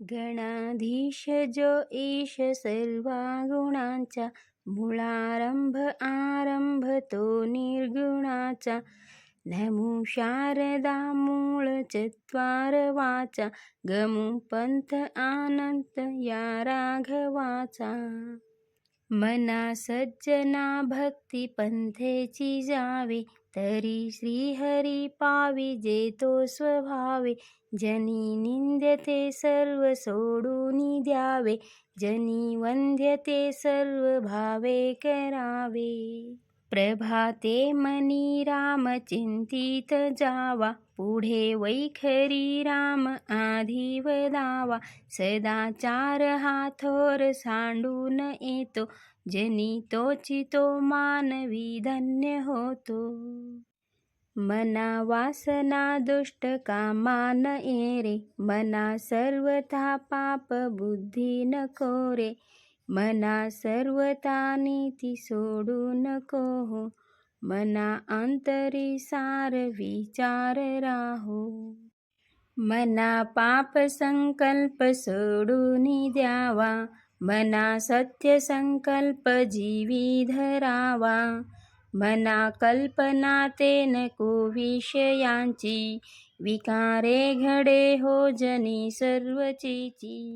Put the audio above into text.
गणाधीश जो ईश सर्वा गुणांचा मुळारंभ आरंभ तो निर्गुणाचा. नमु शारदा मूळ चत्वार वाचा गमु पंथ आनंत या राघवाचा. मना सज्जना भक्ती पंथेची जावे तरी श्रीहरी पावी जे तो स्वभावे जनी निंद्यते सर्व सोडून द्यावे जनी वंद्यते सर्व भावे करावे। प्रभाते मनी राम चिंतित जावा पुढे वैखरी राम आधी वदावा सदाचार हा थोर सांडून येतो जनी तोची तो मानवी धन्य होतो. मना वासना दुष्ट कामान रे मना सर्वथा पाप बुद्धी न रे मना सर्वथा नीती सोडू नको हो मना अंतरी सार विचार राहो. मना पाप संकल्प सोडून द्यावा. मना सत्य संकल्प जीवी धरावा. मना कल्पना को विषयांची. विकारे घडे हो जनी सर्वचीची.